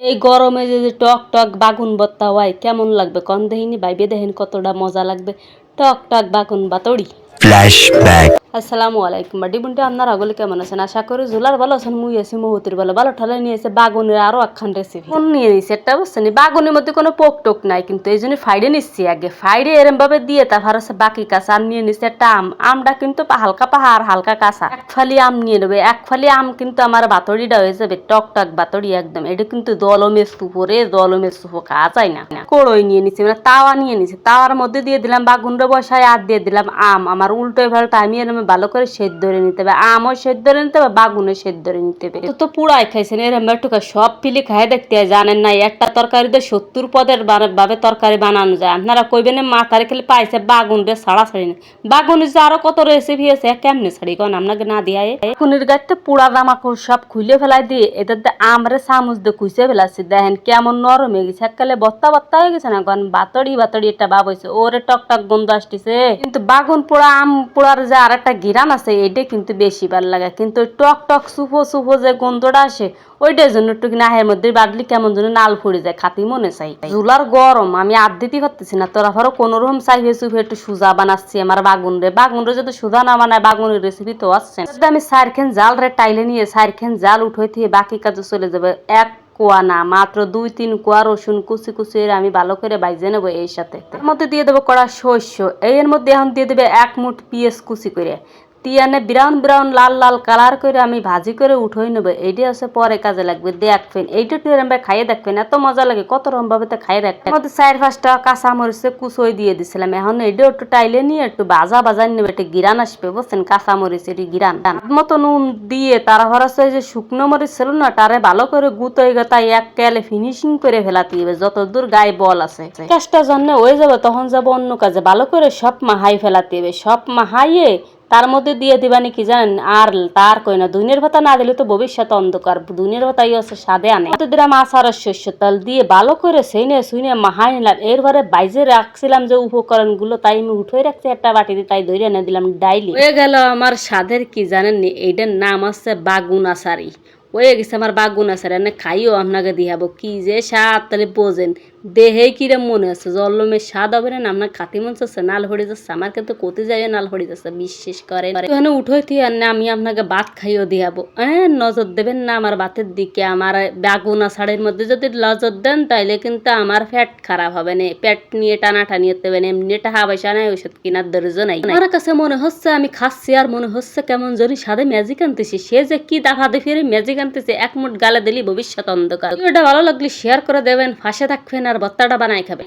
এই গরমে যে যে টক টক বাগুন ভর্তা হয়, কেমন লাগবে? কন দেহিনি ভাইবে দেখেন কতটা মজা লাগবে? টক টক বাগুন বাতড়ি। Flashback. আসসালামু আলাইকুম। বাডি বুনটি, আপনার আগলে কেমন আছেন? আশা করি জুলার ভালো আছেন, মুই আছি মহুতির ভালো। ভালো ঠালে নিয়ে এসে বাগুনের আরও একখান রেসিপি কোন নিয়ে নিছি, একটা বুঝছেন? বাগুনের মধ্যে কোনো পোক টোক নাই, কিন্তু এই জন্য ফাইডে নিচ্ছি আগে। ফাইডে এরমভাবে দিয়ে তারপর হচ্ছে বাকি কাঁচা আম নিয়ে নিচ্ছি একটা আম। আমটা কিন্তু হালকা পাহাড় হালকা কাঁচা। এক ফালি আম নিয়ে নেবে। এক ফালি আম কিন্তু আমার বাতড়িটা হয়ে যাবে টক টক বাতড়ি একদম। এটা কিন্তু দলমে সুপো রে, দলমে সুপো খাওয়া যায় না। কড়ই নিয়ে নিচ্ছি মানে তাওয়া নিয়ে নিচ্ছি তাওয়ার মধ্যে দিয়ে দিলাম বাগুনটা বসায়, আর দিয়ে দিলাম আম। আমার উল্টো পাল্টা আমি এরম ভালো করে সেদ্ধ ধরে নিতে হবে। আমও সেদ্ধ ধরে নিতে হবে বাগুনও সেদ্ধ ধরে নিতে হবে। তো পুরাই খাইছেন এরম একটু সব পিলি খাই দেখতে জানেন না একটা তরকারিতে সত্তর পদের ভাবে তরকারি বানানো যায়। আপনারা কইবেন মাথারে খেলে পাইছে বাগুন রে ছাড়া ছাড়ি না। বাগুনের যে আরও কত রেসিপি আছে কেমনে ছাড়ি কোন? আপনাকে না দিয়া খুনির গাছতে পুরা জামাকাপড় সব খুলে ফেলাই দিয়ে এটাতে আমরে চামচ দিয়ে কুইসে ফেলাচ্ছি। দেখেন কেমন নরম হয়ে গেছে এককালে বত্তা বত্তা হয়ে গেছে না কারণ বাতড়ি বাতড়ি একটা ভাব হয়েছে ওরে টক টক গন্ধ আসতেছে। কিন্তু বাগুন পোড়া আম পোড়ার যে আর একটা গিরান আছে এইটা কিন্তু বেশি ভালো লাগে। কিন্তু ওই টক টক সুফো সুফো যে গন্ধটা আসে, ওইটার জন্য একটু নাহের মধ্যে বাদলি কেমন যেন নাল ফুড়ে যায়, খাতি মনে চাই। জুলার গরম, আমি আর দিতে পারতেছি না, তোরা ধরো কোনো রকম চাই হয়ে হয়েছে একটু সুজা বানাচ্ছি আমার বাগুন রে বাগুন রে যদি সুজা না বানায়, বাগুনের রেসিপি তো আসছে আমি সারখেন জাল রে টাইলে নিয়ে সারখেন জাল উঠে দিয়ে বাকি কাজে চলে যাবে, এক কোয়া না, মাত্র দুই, তিন কুয়া রসুন কুচি কুচি আমি ভালো করে বাইজে নেব এই সাথে। এর মধ্যে দিয়ে দেবো কড়া শস্য। এর মধ্যে এখন দিয়ে দেবে এক মুঠ পিঁয়াজ কুচি করে। তিয়ানে ব্রাউন ব্রাউন লাল লাল কালার করে আমি ভাজি করে উঠোই নেব। এইটা হচ্ছে পরে কাজে লাগবে দেখবেন এইটা এরম ভাবে খাইয়ে দেখবেন এত মজা লাগে, কত রকম ভাবে তো খাই রাখবেন মধ্যে চার পাঁচটা কাঁচা মরিচে কুচোই দিয়ে দিছিলাম। এখন এইটা একটু টাইলে নিয়ে, একটু ভাজা ভাজা নেবে, একটু গিরান আসবে বুঝছেন কাঁচা মরিচের গিরান মতো নুন দিয়ে তারা হচ্ছে যে শুকনো মরিচ ছিল না তারে ভালো করে গুতোই গতাই এক কেলে ফিনিশিং করে ফেলাতে হবে যত দূর গায়ে বল আছে। কাজটা জন্য হয়ে যাবে, তখন যাব অন্য কাজে। ভালো করে সব মাহাই ফেলাতে হবে সব মাহাইয়ে তার মধ্যে দিয়ে দিবানি কি জানেন? আর তার কই না দুনিয়ার ভাতা না দিলে তো ভবিষ্যৎ অন্ধকার। দুনিয়ার ভাতাই হচ্ছে সাদে আনে। কত দিলাম আচার শস্য তেল দিয়ে ভালো করে সেইনে শুনে মাহাই নিলাম। এরপরে বাইজে রাখছিলাম যে উপকরণগুলো তাই আমি উঠে রাখছি একটা বাটিতে, তাই ধরে এনে দিলাম ডাইলি। হয়ে গেল আমার স্বাদের কি জানেননি এইটার নাম হচ্ছে বাগুন আচারি হয়ে গেছে আমার বাগুন আচারি এনে খাইও আপনাকে দিয়াবো কি যে স্বাদ তাহলে বোঝেন। দেহে কিরম মনে আছে? জল্লমের স্বাদ হবে না আপনার খাতি মন চাচ্ছে নাল হড়ে যাচ্ছে, আমার কিন্তু কতি যায় নাল হড়ে যাচ্ছে, বিশ্বাস করেন এখানে উঠোই থিয়ে আর না, আমি আপনাকে ভাত খাইও দিয়াবো। হ্যাঁ নজর দেবেন না আমার ভাতের দিকে, আমার বেগুন আষাঢ়ের মধ্যে যদি নজর দেন, তাইলে কিন্তু আমার পেট খারাপ হবে না। পেট নিয়ে টানা টানিয়ে দেবেন এমনি টাকা পয়সা নাই ওষুধ কেনার ধৈর্য নাই। আমার কাছে মনে হচ্ছে, আমি খাচ্ছি আর মনে হচ্ছে কেমন জানি সাদে ম্যাজিক আনতেছি। সে যে কি দাফা দিয়ে ফিরে ম্যাজিক আনতেছে, এক মুঠ গালে দিলি ভবিষ্যৎ অন্ধকার। ভিডিওটা ভালো লাগলে শেয়ার করে দেবেন ফাঁসে থাকবেন। আর বত্তাটা বানাই খাবে।